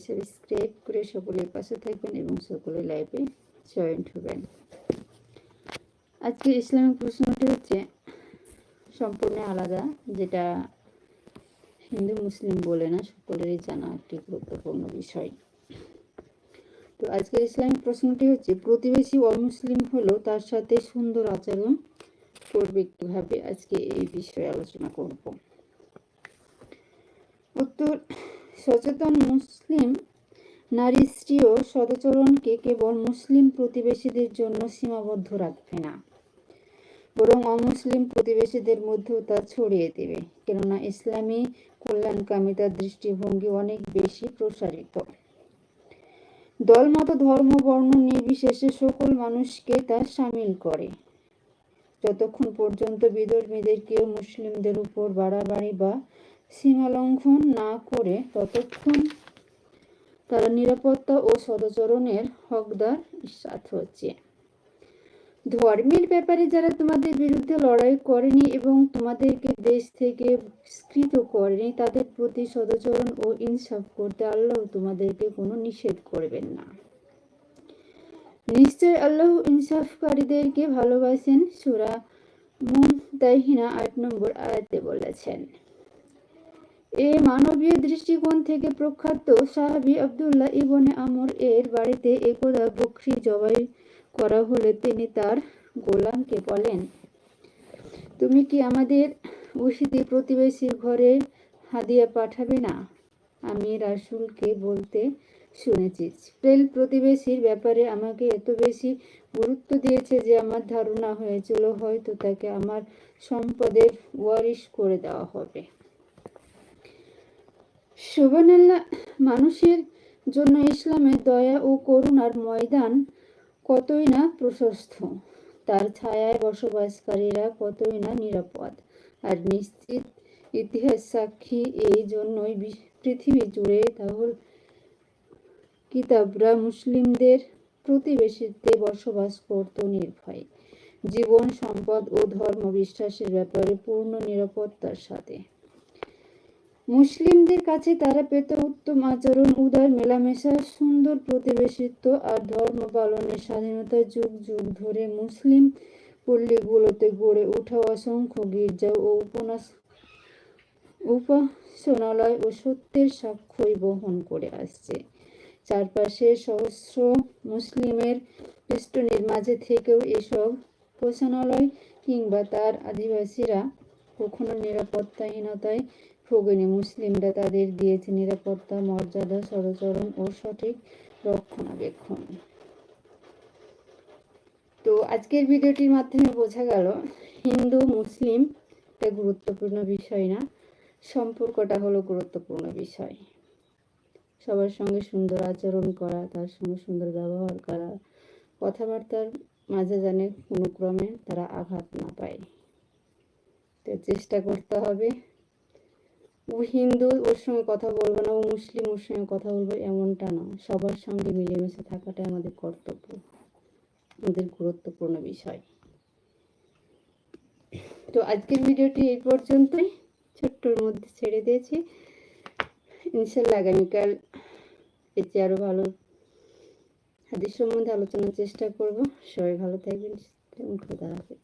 Subscribe করে সকলের পাশে থাকবেন এবং সকলে লাইভে জয়েন্ট হবেন। আজকে ইসলামিক প্রশ্নটি হচ্ছে, সম্পূর্ণ আলাদা, যেটা হিন্দু, মুসলিম বলে না, সকলেরই জানা একটি গুরুত্বপূর্ণ বিষয়। তো আজকের ইসলামিক প্রশ্নটি হচ্ছে, প্রতিবেশী অমুসলিম হলো, তার সাথে সুন্দর আচরণ করবে কীভাবে? আজকে এই বিষয়ে আলোচনা করব। উত্তর সচেতন মুসলিম নারী স্ত্রীও সদাচরণকে কেবল মুসলিম প্রতিবেশীদের জন্য সীমাবদ্ধ রাখবে না, বরং অমুসলিম প্রতিবেশীদের মধ্যেও তা ছড়িয়ে দেবে। কেননা ইসলামী কল্যাণকামিতার দৃষ্টিভঙ্গি অনেক বেশি প্রসারিত। দলমত, ধর্ম, বর্ণ নির্বিশেষে সকল মানুষকে তা সামিল করে। যতক্ষণ পর্যন্ত বিধর্মীদের কেউ মুসলিমদের উপর বাড়াবাড়ি বা সীমা লঙ্ঘন না করে ততক্ষণ তারা নিরাপত্তা ও সদাচরণের হকদার সাথ হচ্ছে। ধর্মের ব্যাপারে যারা তোমাদের বিরুদ্ধে লড়াই করেনি এবং তোমাদেরকে দেশ থেকে স্কৃত করেনি, তাদের প্রতি সদাচরণ ও ইনসাফ করতে আল্লাহ তোমাদেরকে কোনো নিষেধ করবেন না। নিশ্চয় আল্লাহ ইনসাফকারীদেরকে ভালোবাসেন, সুরা মুমতাহিনা আট নম্বর আয়াতে বলেছেন। এ মানবীয় দৃষ্টিকোণ থেকে প্রখ্যাত সাহাবি আবদুল্লাহ ইবনে আমর এর বাড়িতে একদা বকরি জবাই করা হলে তিনি তার গোলামকে বলেন, তুমি কি আমাদের উহিদি প্রতিবেশীর ঘরে হাদিয়া পাঠাবে না? আমি রাসুলকে বলতে শুনেছি, স্পেল প্রতিবেশীর ব্যাপারে আমাকে এত বেশি গুরুত্ব দিয়েছে যে আমার ধারণা হয়েছিল হয়তো তাকে আমার সম্পদের ওয়ারিশ করে দেওয়া হবে। সুবানাল্লাহ মানুষের জন্য ইসলামের দয়া ও করুণার ময়দান কতই না প্রশস্ত। তার ছায়ায় বসবাসকারীরা কতই না নিরাপদ। আর নিশ্চিত ইতিহাস সাক্ষী এই জন্যই পৃথিবী জুড়ে তাহলে কিতাবরা মুসলিমদের প্রতিবেশীতে বসবাস করত নির্ভয়। জীবন, সম্পদ ও ধর্ম বিশ্বাসের ব্যাপারে পূর্ণ নিরাপত্তার সাথে। মুসলিমদের কাছে তারা পেত উত্তম আচরণ, উদার, মেলামেশা, সুন্দর প্রতিবেশিত্ব আর ধর্ম পালনের স্বাধীনতা যুগ যুগ ধরে মুসলিম পল্লীগুলোতে গড়ে ওঠা অসংখ্য গির্জা ও উপন্যাস, উপাসনালয় ও সত্যের সাক্ষ্যই বহন করে আসছে। চারপাশে সহস্র মুসলিমের বেষ্টনীর মাঝে থেকেও এসব উপাসনালয় কিংবা তার আদিবাসীরা কখনো নিরাপত্তাহীনতায় ভোগেনি মুসলিমরা তাদের দিয়েছে নিরাপত্তা, মর্যাদা, সরচরণ ও সঠিক রক্ষণাবেক্ষণ। তো আজকের ভিডিওটির মাধ্যমে বোঝা গেল, হিন্দু, মুসলিম এটা গুরুত্বপূর্ণ বিষয় না, সম্পর্কটা হলো গুরুত্বপূর্ণ বিষয়। সবার সঙ্গে সুন্দর আচরণ করা, তার সঙ্গে সুন্দর ব্যবহার করা, কথাবার্তার মাঝে জানে কোনো ক্রমে তারা আঘাত না পায়। তো চেষ্টা করতে হবে ও হিন্দু, ওর সঙ্গে কথা বলব না, ও মুসলিম, ওর সঙ্গে কথা বলব এমনটা না। সবার সঙ্গে মিলেমিশে থাকাটাই আমাদের কর্তব্য, আমাদের গুরুত্বপূর্ণ বিষয়। তো আজকের ভিডিওটি এই পর্যন্তই। ছোট্টর মধ্যে ছেড়ে দিয়েছি। ইনশাল্লাহ আগামীকাল চেয়ে আরও ভালো হাদিস সম্বন্ধে আলোচনার চেষ্টা করব। সবাই ভালো থাকবেন, খোদা হাফেজ।